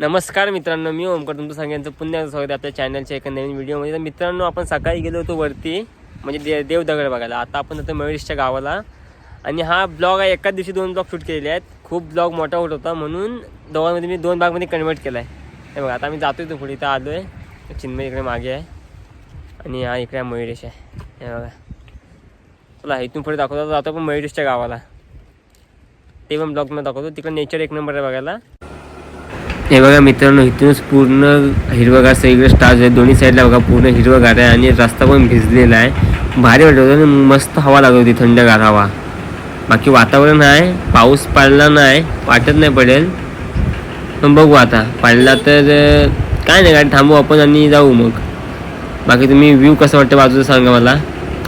नमस्कार मित्रांनो मी ओमकर तुमचं सगळ्यांचं पुन्हा स्वागत आहे आपल्या चॅनलच्या एका नवीन व्हिडिओमध्ये तर मित्रांनो आपण सकाळी गेलो होतो वरती म्हणजे दे देवदगड बघायला. आता आपण जातो मयुरेशच्या गावाला. आणि हा ब्लॉग आहे एकाच दिवशी दोन ब्लॉग शूट केलेले आहेत. खूप ब्लॉग मोठा होत होता म्हणून दोघांमध्ये मी दोन भागमध्ये कन्वर्ट केला आहे हे बघा आता आम्ही जातो इथं पुढे. इथं आलो आहे चिन्मय इकडे मागे आहे. आणि हा इकडे मयुरेश आहे. हे बघा. चला इथून पुढे दाखवतो. जातो आपण मयुरेशच्या गावाला. ते पण ब्लॉगमध्ये दाखवतो. तिकडे नेचर एक नंबर आहे बघायला. हे बघा मित्रांनो इथूनच पूर्ण हिरवगार सगळीकडे स्टार्च आहे दोन्ही साईडला बघा पूर्ण हिरवगार आहे आणि रस्ता पण भिजलेला आहे. भारी वाटत होतं आणि मस्त हवा लागत होती थंडगार हवा. बाकी वातावरण आहे पाऊस पडला नाही वाटत नाही पडेल. पण बघू आता पडला तर काय नाही गाडी थांबू आपण आणि जाऊ मग. बाकी तुम्ही व्ह्यू कसं वाटतं बाजूचं सांगा मला.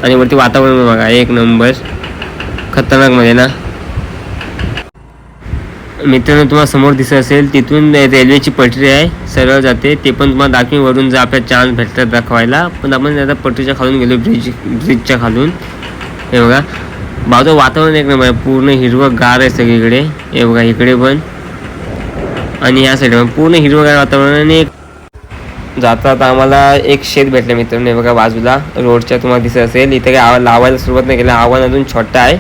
आणि वरती वातावरण बघा एक नंबर खतरनाकमध्ये ना. मित्रांनो तुम्हाला समोर दिसत असेल तिथून रेल्वेची पटरी आहे सरळ जाते. ते पण तुम्हाला दाखवी वरून जा आपल्याला चान्स भेटतात दाखवायला. पण आपण आता पटरीच्या खालून गेलो ब्रिज ब्रिजच्या खालून. हे बघा. बाजू वातावरण एक नंबर पूर्ण हिरवं गार आहे सगळीकडे. हे बघा इकडे पण. आणि ह्या साईड पण. पूर्ण हिरवगार वातावरण जातात जाता आम्हाला एक शेत भेटलं मित्रांनो. हे बघा बाजूला. रोडच्या तुम्हाला दिसत असेल. इथे काही आवा लावायला सुरुवात नाही केली. आव्हान अजून छोटा आहे.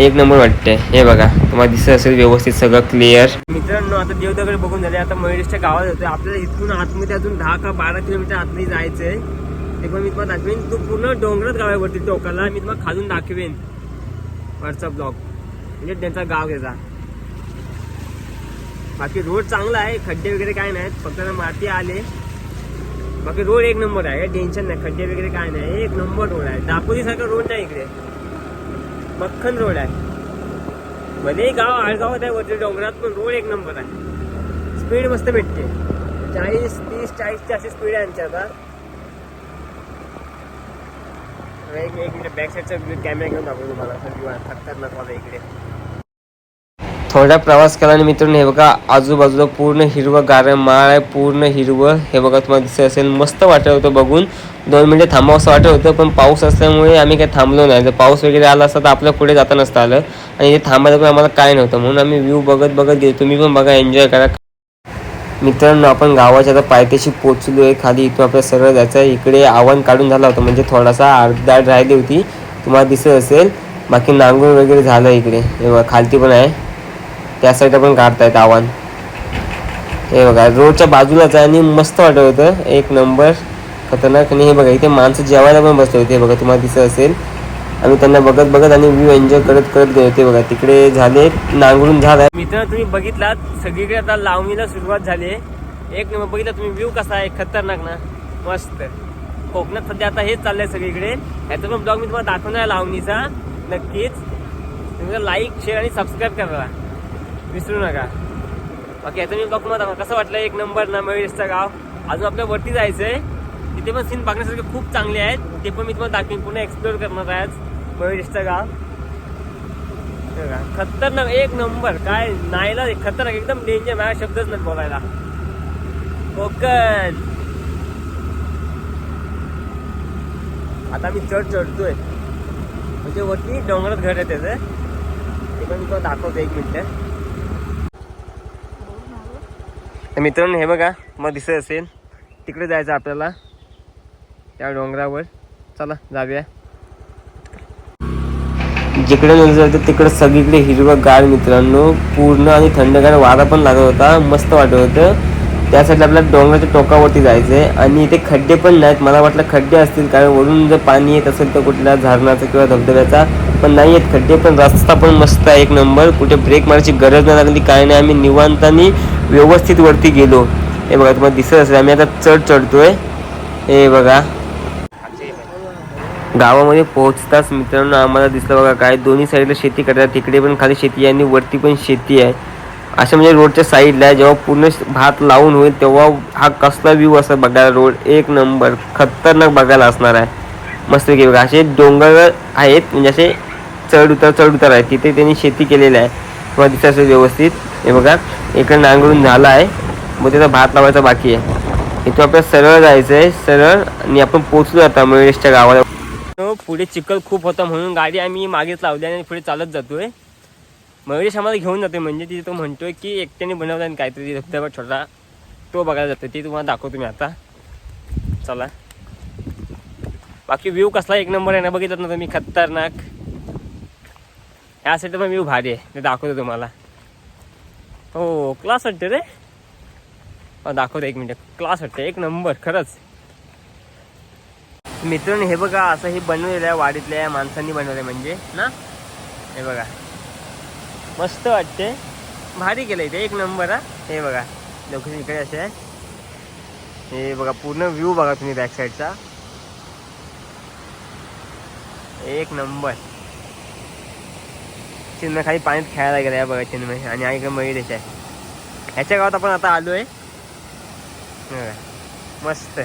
एक नंबर वाटते हे बघा तुम्हाला दिसत असेल व्यवस्थित सगळं क्लिअर मित्रांनो आता देवदगड बघून झाले. आता मयुरेशच्या गावात होते आपल्याला इथून आतमध्ये अजून दहा का बारा किलोमीटर आतमध्ये जायचंय. ते पण मी तुम्हाला दाखवेन. तू पूर्ण डोंगरात गाव आहे वरती टोकाला. मी तुम्हाला खालून दाखवेन. वरचा ब्लॉग. म्हणजे त्यांचा गाव घ्यायचा बाकी रोड चांगला आहे. खड्डे वगैरे काय नाहीत. फक्त ना माती आले. बाकी रोड एक नंबर आहे. टेन्शन नाही. खड्डे वगैरे काय नाही. एक नंबर रोड आहे. दापोलीसारखा रोड नाही इकडे. मक्खन रोड आहे. भले गाव आळगावात आहे वरती डोंगरात पण रोड एक नंबर आहे. स्पीड मस्त भेटते. चाळीस तीस चाळीसची अशी स्पीड आहे आमच्या आता. एक एक मिनिट बॅक साईडचा कॅमेरा घेऊन दाखवतो तुम्हाला. थकतात ना तुम्हाला इकडे. थोडा प्रवास केल्याने मित्रांनो हे बघा आजूबाजूला पूर्ण हिरवं गार माळ आहे पूर्ण हिरवं. हे बघा तुम्हाला दिसत असेल मस्त वाटत होतं बघून. दोन मिनिटं थांबावं असं वाटत होतं पण पाऊस असल्यामुळे आम्ही काही थांबलो नाही. जर पाऊस वगैरे आला असता तर आपल्या पुढे जाता नसतं आलं. आणि ते थांबायला पण आम्हाला काय नव्हतं. म्हणून आम्ही व्ह्यू बघत बघत गेलो. तुम्ही पण बघा एन्जॉय करा. मित्रांनो आपण गावाच्या आता पायथ्याशी पोचलो आहे खाली इथून आपल्याला सरळ जायचं आहे. इकडे आव्हान काढून झाला होता. म्हणजे थोडासा अर्धाड राहिली होती. तुम्हाला दिसत असेल. बाकी नांगूर वगैरे झालं इकडे. हे बघा खालती पण आहे. त्या साईडला पण काढतायत आव्हान. हे बघा रोडच्या बाजूलाच आहे आणि मस्त वाटत होतं. एक नंबर. खतरनाक आणि हे बघा इथे माणसं जेवायला पण बसले होते. बघा तुम्हाला दिसत असेल. आम्ही त्यांना बघत बघत आणि व्ह्यू एन्जॉय करत करत गेलो होते बघा. तिकडे झाले नांगरून झालाय मित्र तुम्ही बघितलात सगळीकडे आता लावणीला सुरुवात झाली आहे. एक नंबर बघितला तुम्ही व्ह्यू कसा आहे? खतरनाक ना? मस्त. कोकणात सध्या आता हेच चाललंय सगळीकडे. ह्याचा पण ब्लॉग मी तुम्हाला दाखवणार लावणीचा. नक्कीच. तुम्ही लाईक शेअर आणि सबस्क्राईब करा. विसरू नका. बाकी ह्याचा मी ब्लॉग तुम्हाला कसं वाटलं? एक नंबर ना मयुरेशचा गाव. अजून आपल्या वरती जायचंय. तिथे पण सीन बघण्यासारखे खूप चांगले आहेत. ते पण मी तुम्हाला दाखवेन. पुन्हा एक्सप्लोर करणार आहे आज. मयुरेशचं गाव. खतरनाक. एक नंबर. काय? नाहीला खतरनाक. एकदम डेंजर माझा शब्दच नाही बोलायला. कोकण. आता मी चढ चढतोय. म्हणजे वरती डोंगरात घर आहे त्याचं. ते पण मी तुम्हाला दाखवतो एक मिनिट मित्रांनो हे बघा. मग दिसत असेल. तिकडे जायचं आपल्याला. त्या डोंगरावर. चला जाऊया. जिकडे नजर तिकडे सगळीकडे हिरवं गार मित्रांनो. पूर्ण आणि थंडगार वारा पण लागत होता. मस्त वाटत होतं. त्यासाठी आपल्याला डोंगराच्या टोकावरती जायचं आहे आणि इथे खड्डे पण नाहीत. मला वाटलं खड्डे असतील. कारण वरून जर पाणी येत असेल तर कुठल्या झरणाचा किंवा धबधब्याचा. पण नाही येत. खड्डे पण रस्ता पण मस्त आहे एक नंबर. कुठे ब्रेक मारायची गरज नाही लागली. काय नाही. आम्ही निवांतानी व्यवस्थित वरती गेलो. हे बघा तुम्हाला दिसत असेल. आम्ही आता चढ चढतोय. हे बघा. गावामध्ये पोहोचताच मित्रांनो आम्हाला दिसलं बघा काय दोन्ही साईडला शेती करतात. तिकडे पण खाली शेती आहे आणि वरती पण शेती आहे. अशा म्हणजे रोडच्या साईडला आहे. जेव्हा पूर्ण भात लावून होईल तेव्हा हा कसला व्ह्यू असा बघायला. रोड एक नंबर खतरनाक बघायला असणार आहे. मस्त की बघा. असे डोंगर आहेत. म्हणजे असे चढ उतार चढ उतार आहे तिथे त्यांनी शेती केलेली आहे. किंवा दिसत असं व्यवस्थित. हे बघा इकडे नांगरून झाला आहे. मग त्याचा भात लावायचा बाकी आहे. इथून आपल्याला सरळ जायचं आहे सरळ आणि आपण पोचलो आता मयुरेशच्या गावाला. पुढे चिखल खूप होता म्हणून गाडी आम्ही मागेच लावली आणि पुढे चालत जातोय. मयुरेश आम्हाला घेऊन जातोय म्हणजे तिथे तो म्हणतोय की एकट्याने बनवला आणि काहीतरी धबधबा छोटा तो बघायला जातोय. ते तुम्हाला दाखवतो मी आता. चला. बाकी व्ह्यू कसला एक नंबर आहे ना बघितलं ना तुम्ही खतरनाक. ह्या साईड पण व्ह्यू भारी आहे. ते दाखवतो तुम्हाला. हो क्लास वाटते रे? दाखवतो एक मिनिट. क्लास वाटते एक नंबर खरंच. मित्रांनो हे बघा असं हे बनवलेलं आहे वाडीतल्या माणसांनी बनवलं म्हणजे ना? हे बघा. मस्त वाटते भारी केलं इथे एक नंबर हा. हे बघा लोकेशन इकडे असे आहे हे बघा पूर्ण व्ह्यू बघा तुम्ही बॅक साईडचा एक नंबर. चिन्मय खाली पाण्यात खेळायला गेलं आहे बघा चिन्मय आणि हा मयूर आहे. ह्याच्या गावात आपण आता आलो आहे मस्त.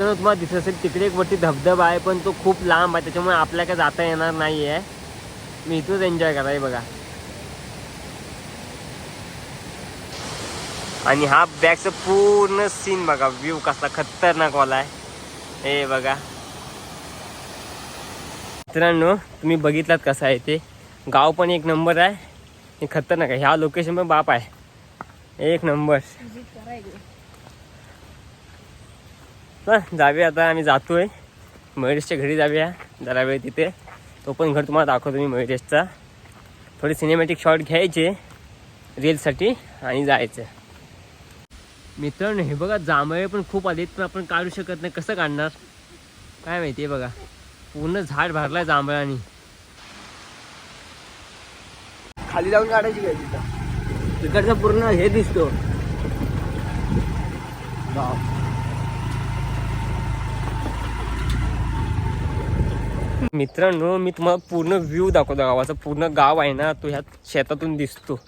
तर तुम्हाला दिसत असेल तिकडे एक वरती धबधबा आहे पण तो खूप लांब आहे त्याच्यामुळे आपल्या काय जाता येणार नाही आहे मी इथूनच एन्जॉय करा बघा. आणि हा बॅगचं पूर्ण सीन बघा व्ह्यू कसला खतरनाक वाला आहे. हे बघा. मित्रांनो तुम्ही बघितलात कसं आहे ते? गाव पण एक नंबर आहे. खतरनाक आहे. ह्या लोकेशन पण बाप आहे. एक नंबर चला जाऊया आता आम्ही जातोय. मयुरेशच्या घरी जाऊया जरा वेळ तिथे. तो पण घर तुम्हाला दाखवतो मी मयुरेशचा थोडे सिनेमॅटिक शॉट घ्यायचे रीलसाठी आणि जायचं. मित्रांनो हे बघा जांभळे पण खूप आलेत पण आपण काढू शकत नाही. कसं काढणार? काय माहिती आहे बघा. पूर्ण झाड भरलाय जांभळानी. खाली जाऊन काढायची काय तिथं? तिकडचं पूर्ण हे दिसतो. मित्रांनो मी तुम्हाला पूर्ण व्ह्यू दाखवतो. गावाचा पूर्ण गाव आहे ना तो ह्या शेतातून दिसतो.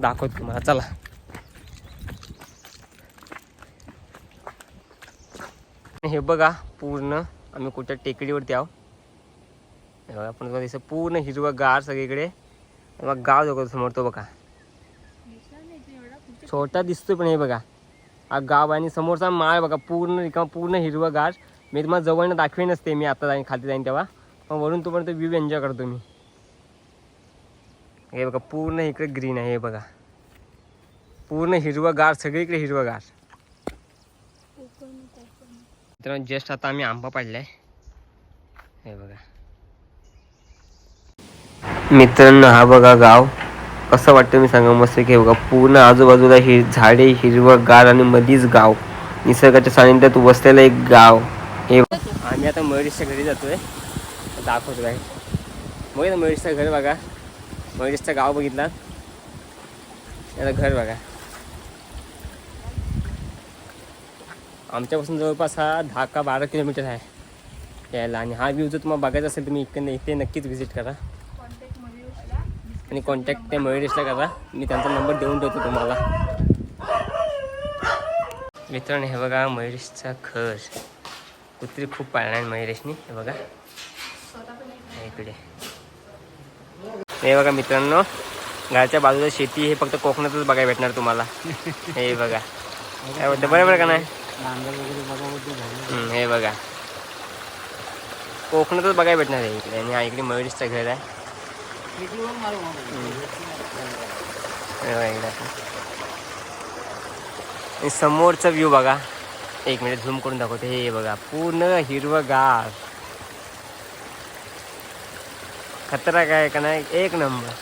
दाखवतो तुम्हाला. चला. हे बघा पूर्ण आम्ही कुठच्या टेकडीवरती आहो हे बघा आपण तुम्हाला पूर्ण हिरवं गार सगळीकडे. मग गाव दाखवतो समोर तो बघा. छोटा दिसतोय पण हे बघा. हा गाव आहे आणि समोरचा माळ बघा पूर्ण रिकामा पूर्ण हिरवं गार. मी तुम्हाला जवळनं दाखवेनच ते मी आता जाईन खाली जाईन तेव्हा. पण वरून तोपर्यंत व्ह्यू एन्जॉय करतो मी. हे बघा पूर्ण इकडे ग्रीन आहे हे बघा. पूर्ण हिरवगार सगळीकडे हिरवगार. मित्रांनो जस्ट आता आम्ही आंबा पाडलाय. हे बघा. मित्रांनो हा बघा गाव. कसं वाटतं मी सांगा मस्त की हे बघा पूर्ण आजूबाजूला हि झाडे हिरवगार आणि मधीच गाव. निसर्गाच्या सानिध्यात वसलेलं एक गाव. हे आम्ही आता मयुरेशच्या घरी जातोय. दाखवतो आहे बघितलं मयुरेशचं घर बघा. मयुरेशचं गाव बघितलं. त्याचं घर बघा. आमच्यापासून जवळपास हा दहा का बारा किलोमीटर आहे. यायला. आणि हा व्ह्यू जर तुम्हाला बघायचा असेल तर मी इकडे इथे नक्कीच व्हिजिट करा. आणि कॉन्टॅक्ट त्या मयुरेशला करा. मी त्यांचा नंबर देऊन ठेवतो तुम्हाला. मित्रांनो हे बघा मयुरेशचा घर. कुत्री खूप पाळणार आहे मयुरेशनी हे बघा. इकडे. हे बघा मित्रांनो घरच्या बाजूला शेती हे फक्त कोकणातच बघायला भेटणार तुम्हाला. हे बघा. काय बोलतं बरोबर का नाही? हे बघा. कोकणातच बघायला भेटणार आहे इकडे. आणि हा इकडे मयुरेशचं घर आहे. हे बघा इकडे. समोरचा व्ह्यू बघा. एक मिनिट झूम करून दाखवते. हे बघा पूर्ण हिरवगार. खतरा काय का नाही? एक नंबर.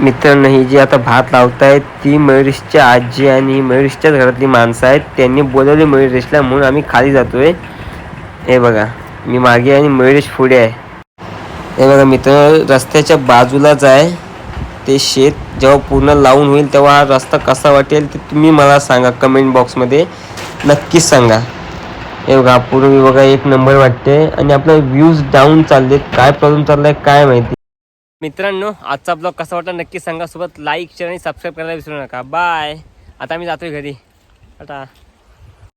मित्रांनो ही जी आता भात लावतायत ती मयुरेशची आजी आणि मयुरेशच्याच घरातली माणसं आहेत. त्यांनी बोलवले मयुरेशला म्हणून आम्ही खाली जातोय. हे बघा मी मागे आणि मयुरेश पुढे आहे. हे बघा मित्र रस्त्याच्या बाजूलाच आहे. ते शेत जेव्हा पूर्ण लावून होईल तेव्हा हा रस्ता कसा वाटेल ते तुम्ही मला सांगा कमेंट बॉक्समध्ये नक्कीच सांगा. हे बघा पूर्वी बघा एक नंबर वाटते. आणि आपला व्ह्यूज डाऊन चाललेत. काय प्रॉब्लेम चाललाय काय माहिती. मित्रांनो आजचा ब्लॉग कसा वाटला नक्की सांगा. सोबत लाईक शेअर आणि सबस्क्राईब करायला विसरू नका. बाय आता मी जातोय घरी. टाटा.